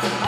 Ah!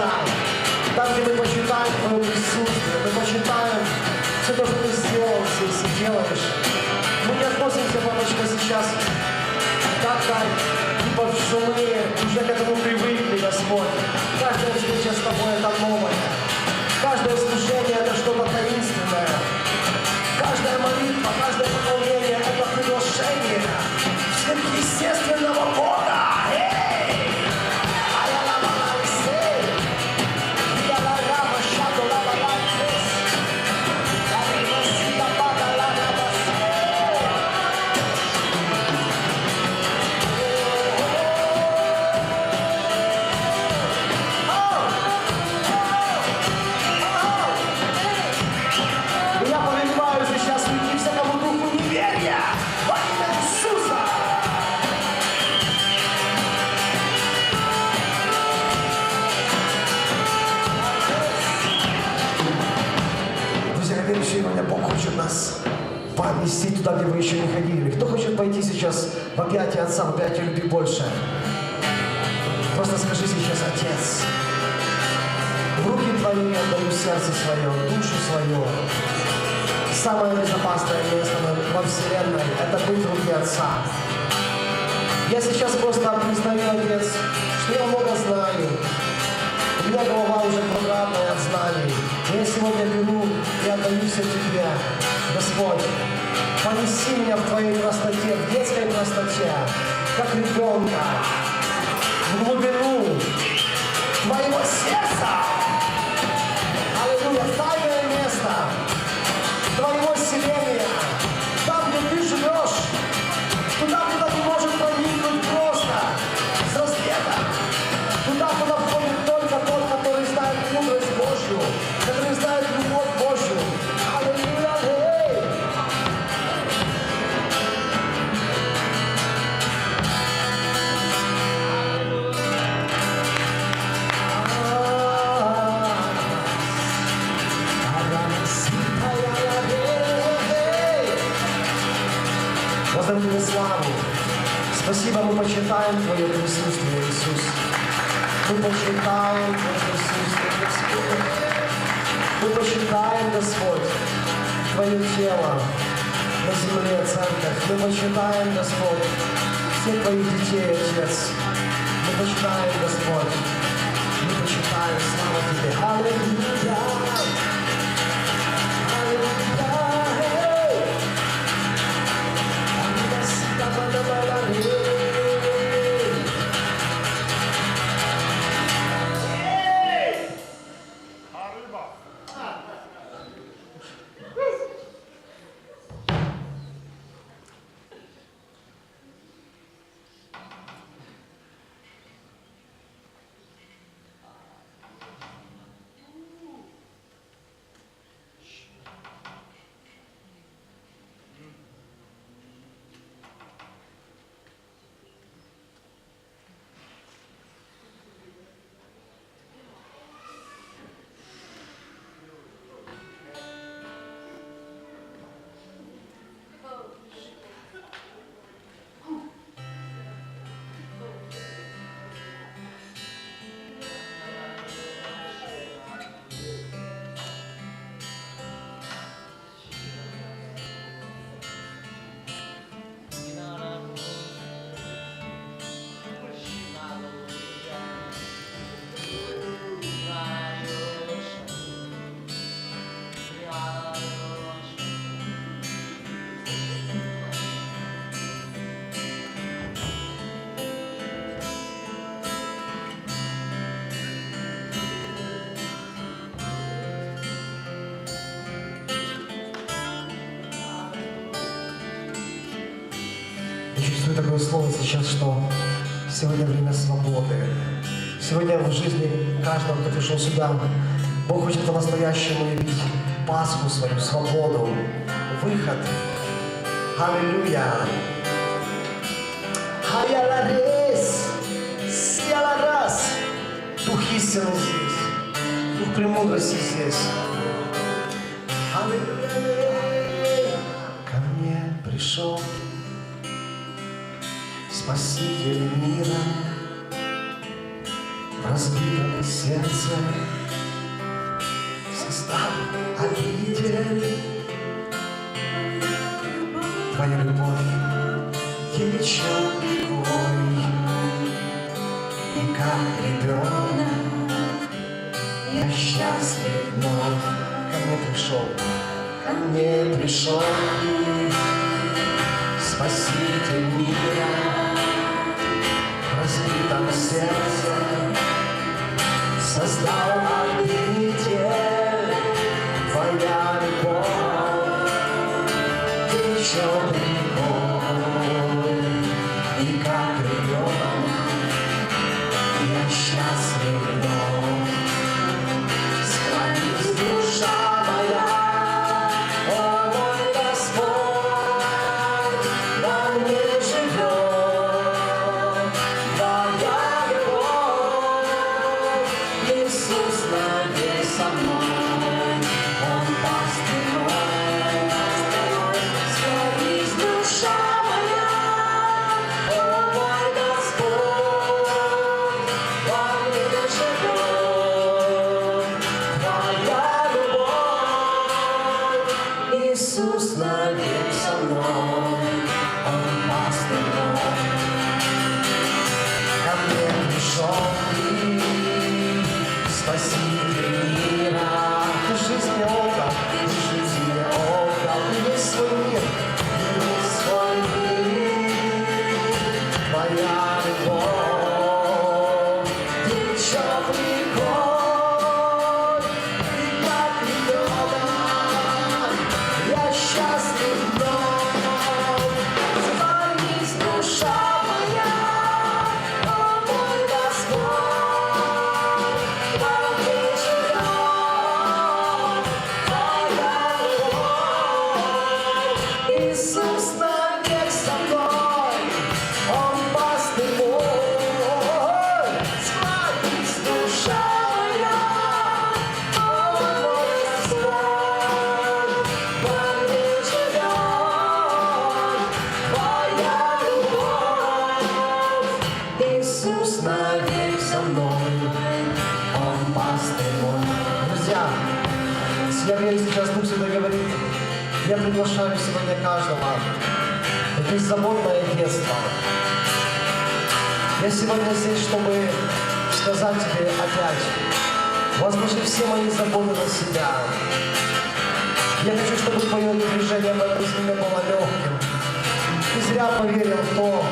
Места, там, где мы почитаем Твое присутствие, мы почитаем все то, что Ты сделал здесь и делаешь. Мы не относимся, папочка, сейчас как-то типа что мы уже к этому привыкли, Господь. Каждая встреча с Тобой это новое. Каждое служение в объятия Отца, в объятия любви больше? Просто скажи сейчас, Отец, в руки Твои я отдаю сердце свое, душу свою. Самое безопасное место во Вселенной – это быть в руке Отца. Я сейчас просто признаю, Отец, что я много знаю. У меня голова уже квадратная от знаний. Я сегодня беру и отдаю все Тебе, Господь. Понеси меня в Твоей простоте, в детской простоте, как ребенка, в глубину Твоего сердца. Господь, Твое тело на земле, церковь. Мы почитаем, Господь, всех Твоих детей, Отец. Мы почитаем, Господь. Мы почитаем, слава Тебе. Аллилуйя. Чувствую такое слово сейчас, что сегодня время свободы. Сегодня в жизни каждого, кто пришел сюда, Бог хочет по-настоящему явить Пасху свою, свободу, выход. Аллилуйя. Хаяларес, сиаларас. Дух истины здесь, Дух премудрости здесь. Спаситель мира, в разбитом сердце создал обитель. Твоя любовь течет рекой, и как ребенок я счастлив вновь. Ко мне пришел, ко мне пришел Спаситель мира, сердце создал обитель. Сегодня здесь, чтобы сказать тебе опять, возложи все мои заботы на себя. Я хочу, чтобы твое движение в этой земле было легким. Ты зря поверил в то,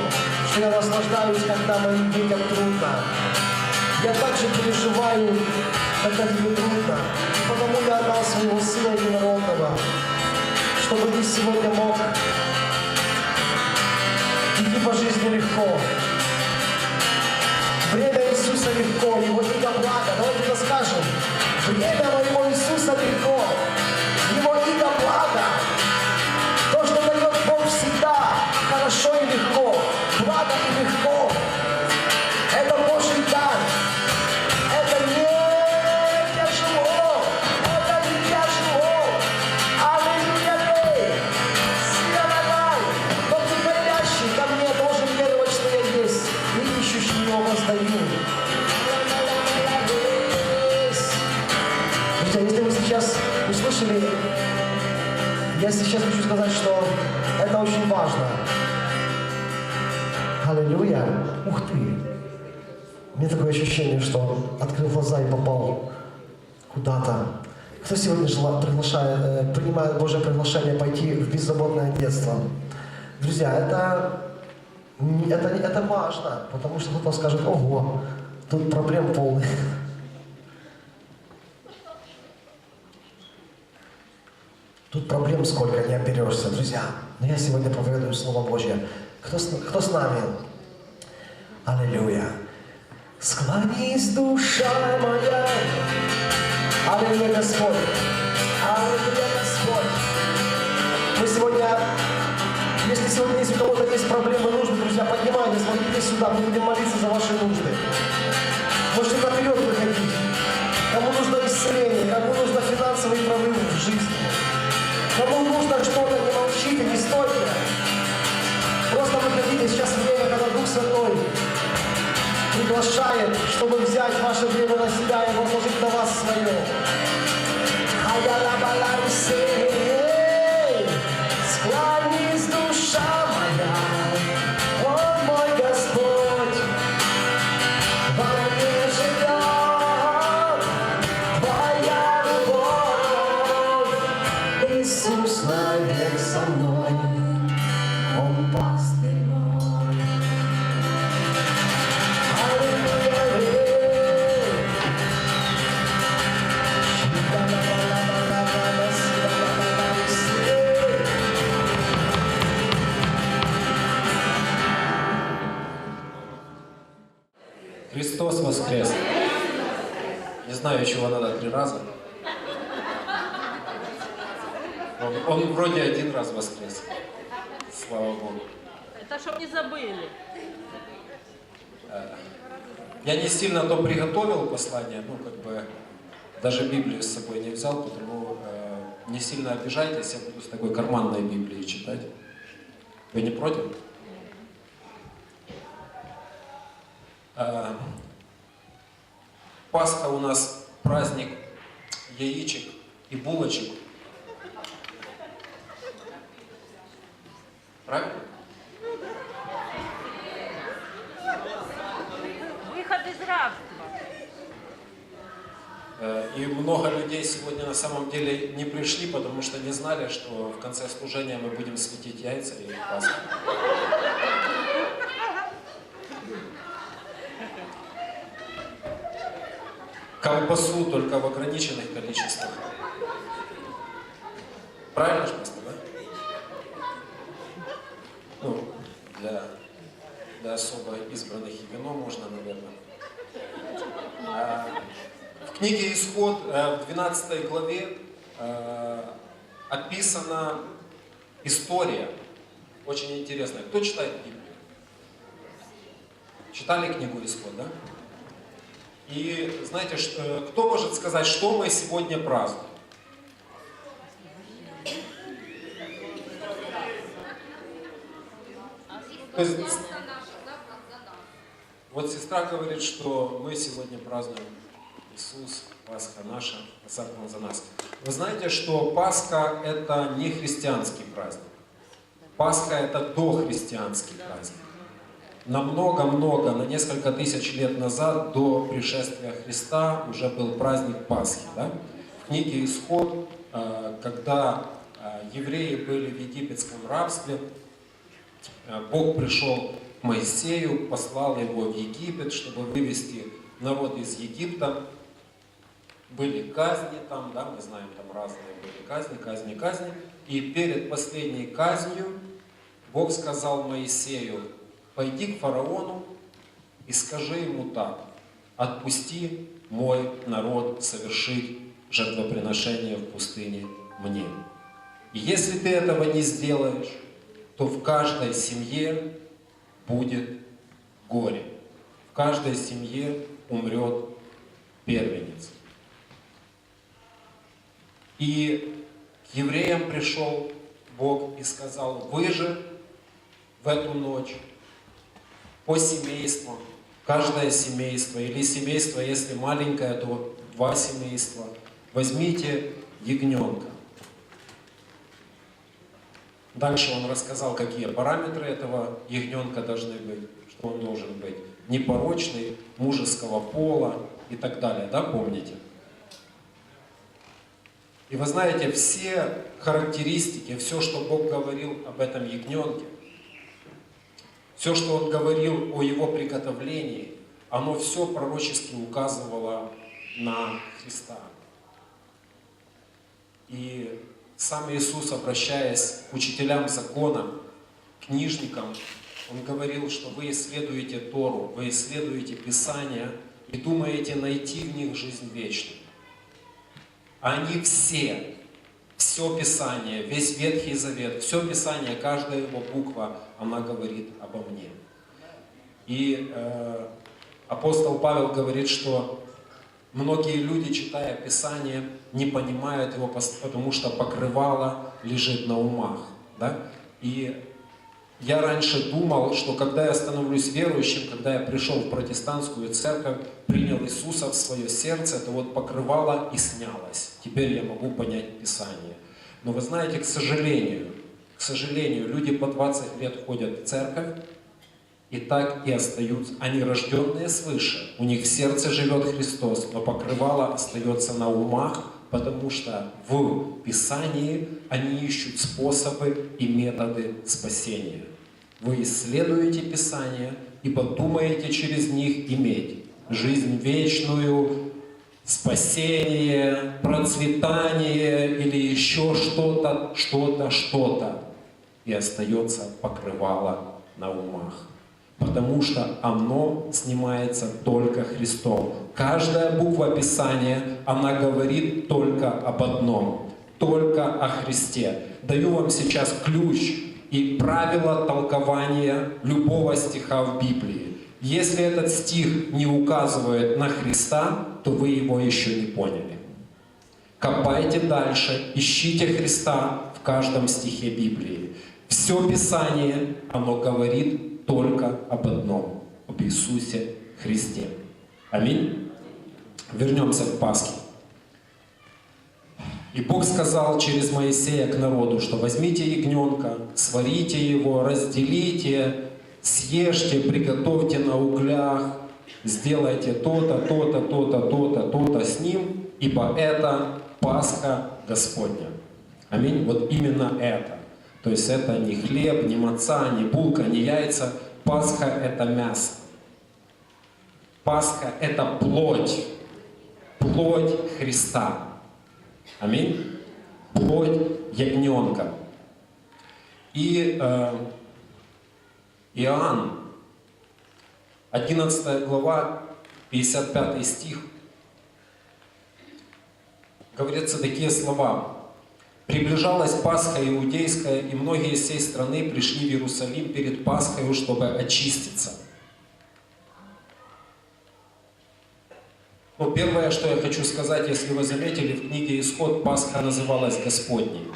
что я наслаждаюсь, когда моим детям трудно. Я также переживаю, когда тебе трудно. И потому я отдал своего Сына Единородного, чтобы ты сегодня мог идти по жизни легко. Время Иисуса легко, Его иго благо. Давайте расскажем. Время моего Иисуса легко. Друзья, если вы сейчас услышали, я сейчас хочу сказать, что это очень важно. Аллилуйя. Ух ты. У меня такое ощущение, что открыл глаза и попал куда-то. Кто сегодня жела, приглашает, э, принимает Божье приглашение пойти в беззаботное детство? Друзья, это, это, это важно, потому что кто-то скажет, ого, тут проблем полный. Тут проблем сколько не оперешься, друзья. Но я сегодня проповедую Слово Божье. Кто с, кто с нами? Аллилуйя. Склонись, душа моя. Аллилуйя, Господь. Аллилуйя, Господь. Мы сегодня, если сегодня есть у кого-то есть проблемы, нужно что-то, не молчите, не стойте. Просто выходите, сейчас время, когда Дух Святой приглашает, чтобы взять ваше время на себя и возложить на вас свое. Хаялабаларисе, Чего надо три раза. Он, он вроде один раз воскрес. Слава Богу. Это чтоб не забыли. Я не сильно то приготовил послание, ну как бы даже Библию с собой не взял, потому э, не сильно обижайтесь, я буду с такой карманной Библией читать. Вы не против? Э, Пасха у нас праздник яичек и булочек. Правильно? Выход из рабства. Э, И много людей сегодня на самом деле не пришли, потому что не знали, что в конце служения мы будем светить яйца и Пасху. Колбасу только в ограниченных количествах. Правильно же просто, да? Ну, для, для особо избранных и вино можно, наверное. А, в книге Исход, э, в 12 главе, э, описана история, очень интересная. Кто читает Библию? Читали книгу Исход, да? И знаете, что, кто может сказать, что мы сегодня празднуем? То есть, вот сестра говорит, что мы сегодня празднуем Иисус, Пасха наша, заклан за нас. Вы знаете, что Пасха это не христианский праздник. Пасха это дохристианский праздник. Намного-много, на несколько тысяч лет назад, до пришествия Христа, уже был праздник Пасхи. Да? В книге Исход, э, когда э, евреи были в египетском рабстве, Э, Бог пришел к Моисею, послал его в Египет, чтобы вывести народ из Египта. Были казни там, да, мы знаем, там разные были казни, казни, казни. И перед последней казнью Бог сказал Моисею, пойди к фараону и скажи ему так, отпусти мой народ совершить жертвоприношение в пустыне мне. И если ты этого не сделаешь, то в каждой семье будет горе. В каждой семье умрет первенец. И к евреям пришел Бог и сказал, вы же в эту ночь по семействам, каждое семейство, или семейство, если маленькое, то два семейства, возьмите ягненка. Дальше он рассказал, какие параметры этого ягненка должны быть, что он должен быть непорочный, мужеского пола и так далее, да, помните? И вы знаете, все характеристики, все, что Бог говорил об этом ягненке, все, что Он говорил о его приготовлении, оно все пророчески указывало на Христа. И сам Иисус, обращаясь к учителям закона, книжникам, Он говорил, что вы исследуете Тору, вы исследуете Писания и думаете найти в них жизнь вечную. Они все, все Писание, весь Ветхий Завет, все Писание, каждая его буква, она говорит обо мне. И э, апостол Павел говорит, что многие люди, читая Писание, не понимают его, потому что покрывало лежит на умах. Да? И Я раньше думал, что когда я становлюсь верующим, когда я пришел в протестантскую церковь, принял Иисуса в свое сердце, это вот покрывало и снялось. Теперь я могу понять Писание. Но вы знаете, к сожалению, к сожалению, люди по 20 лет ходят в церковь, и так и остаются. Они рожденные свыше, у них в сердце живет Христос, но покрывало остается на умах, потому что в Писании они ищут способы и методы спасения. Вы исследуете Писание, ибо думаете через них иметь жизнь вечную, спасение, процветание или еще что-то, что-то, что-то. И остается покрывало на умах потому что оно снимается только Христом. Каждая буква Писания, она говорит только об одном, только о Христе. Даю вам сейчас ключ и правила толкования любого стиха в Библии. Если этот стих не указывает на Христа, то вы его еще не поняли. Копайте дальше, ищите Христа в каждом стихе Библии. Все Писание, оно говорит только об одном, об Иисусе Христе. Аминь. Вернемся к Пасхе. И Бог сказал через Моисея к народу, что возьмите ягненка, сварите его, разделите, съешьте, приготовьте на углях, сделайте то-то, то-то, то-то, то-то, то-то с ним, ибо это Пасха Господня. Аминь. Вот именно это. То есть это не хлеб, не маца, не булка, не яйца. Пасха – это мясо. Пасха – это плоть. Плоть Христа. Аминь. Плоть ягненка. И э, Иоанн, 11 глава, 55 стих, говорится такие слова. Приближалась Пасха иудейская, и многие из всей страны пришли в Иерусалим перед Пасхой, чтобы очиститься. Но первое, что я хочу сказать, если вы заметили, в книге Исход Пасха называлась Господней.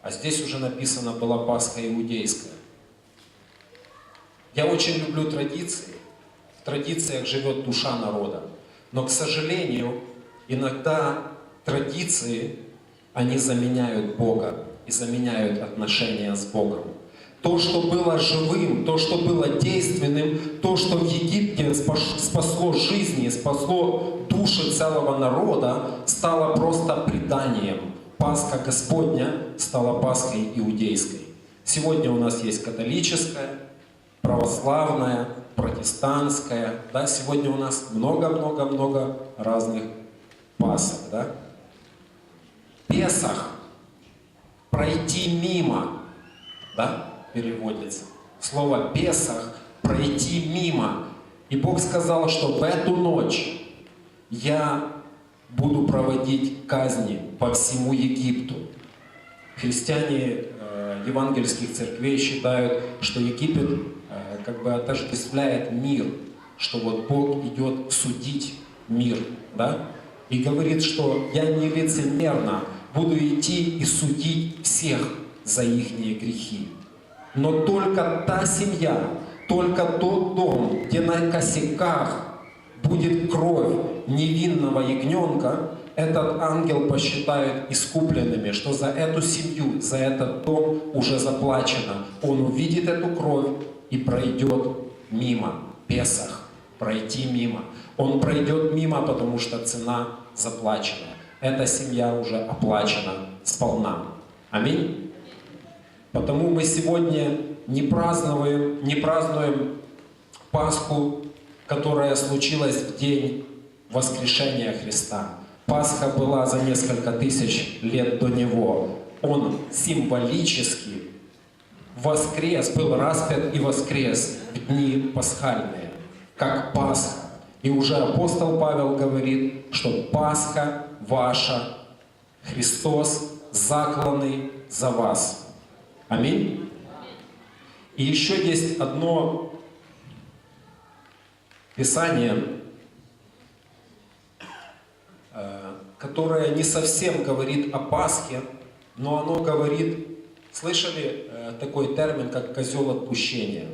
А здесь уже написано была Пасха иудейская. Я очень люблю традиции. В традициях живет душа народа. Но, к сожалению, иногда традиции они заменяют Бога и заменяют отношения с Богом. То, что было живым, то, что было действенным, то, что в Египте спасло жизни, спасло души целого народа, стало просто преданием. Пасха Господня стала Пасхой иудейской. Сегодня у нас есть католическая, православная, протестантская. Да? Сегодня у нас много-много-много разных пасок. Да? Песах, пройти мимо, да, переводится. Слово Песах, пройти мимо. И Бог сказал, что в эту ночь я буду проводить казни по всему Египту. Христиане э, евангельских церквей считают, что Египет э, как бы отождествляет мир, что вот Бог идет судить мир, да? И говорит, что я не лицемерно буду идти и судить всех за их грехи. Но только та семья, только тот дом, где на косяках будет кровь невинного ягненка, этот ангел посчитает искупленными, что за эту семью, за этот дом уже заплачено. Он увидит эту кровь и пройдет мимо. Песах. Пройти мимо. Он пройдет мимо, потому что цена заплачена эта семья уже оплачена сполна. Аминь. Потому мы сегодня не празднуем, не празднуем Пасху, которая случилась в день воскрешения Христа. Пасха была за несколько тысяч лет до Него. Он символически воскрес, был распят и воскрес в дни пасхальные, как Пасха. И уже апостол Павел говорит, что Пасха ваша, Христос закланный за вас. Аминь. И еще есть одно Писание, э, которое не совсем говорит о Пасхе, но оно говорит Слышали э, такой термин, как козел отпущения?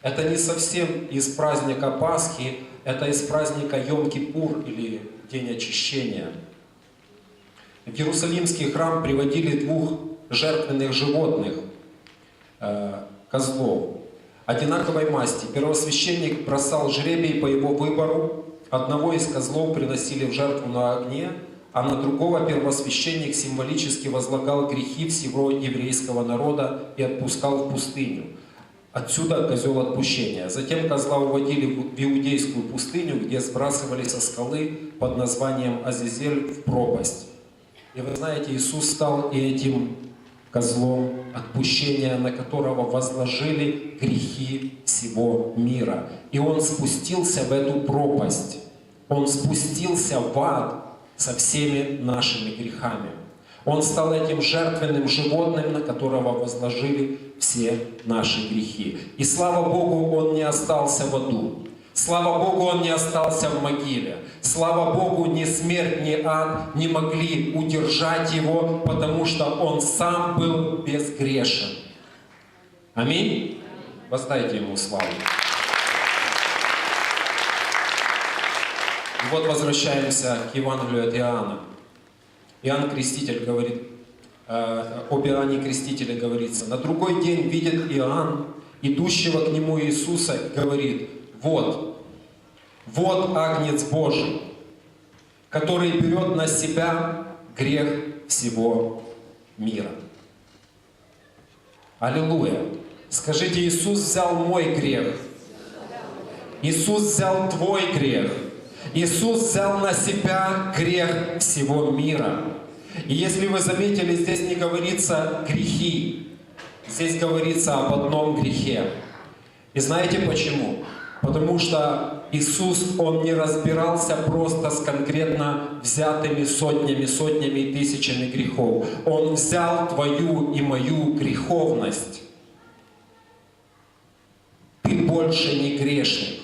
Это не совсем из праздника Пасхи, это из праздника Йом-Кипур или День очищения. В Иерусалимский храм приводили двух жертвенных животных, э, козлов, одинаковой масти. Первосвященник бросал жребий по его выбору. Одного из козлов приносили в жертву на огне, а на другого первосвященник символически возлагал грехи всего еврейского народа и отпускал в пустыню. Отсюда козел отпущения. Затем козла уводили в иудейскую пустыню, где сбрасывали со скалы под названием Азизель в пропасть. И вы знаете, Иисус стал и этим козлом отпущения, на которого возложили грехи всего мира. И Он спустился в эту пропасть. Он спустился в ад со всеми нашими грехами. Он стал этим жертвенным животным, на которого возложили все наши грехи. И слава Богу, Он не остался в аду. Слава Богу, Он не остался в могиле. Слава Богу, ни смерть, ни ад не могли удержать Его, потому что Он сам был безгрешен. Аминь. Воздайте Ему славу. И вот возвращаемся к Евангелию от Иоанна. Иоанн Креститель говорит, об Иоанне Крестителе говорится, на другой день видит Иоанн, идущего к нему Иисуса, говорит, вот, вот Агнец Божий, который берет на себя грех всего мира. Аллилуйя. Скажите, Иисус взял мой грех. Иисус взял твой грех. Иисус взял на себя грех всего мира. И если вы заметили, здесь не говорится грехи. Здесь говорится об одном грехе. И знаете почему? Потому что Иисус, Он не разбирался просто с конкретно взятыми сотнями, сотнями и тысячами грехов. Он взял твою и мою греховность. Ты больше не грешник.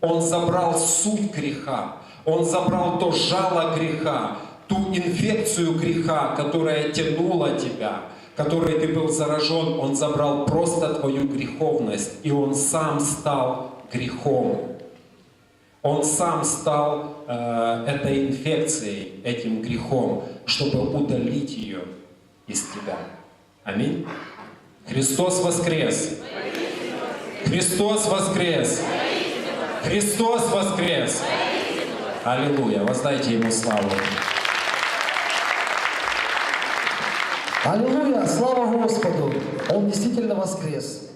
Он забрал суть греха. Он забрал то жало греха, ту инфекцию греха, которая тянула тебя, которой ты был заражен. Он забрал просто твою греховность, и он сам стал грехом. Он сам стал э, этой инфекцией, этим грехом, чтобы удалить ее из тебя. Аминь. Христос воскрес! Христос воскрес! Христос воскрес! Аллилуйя! Воздайте Ему славу! Аллилуйя! Слава Господу! Он действительно воскрес.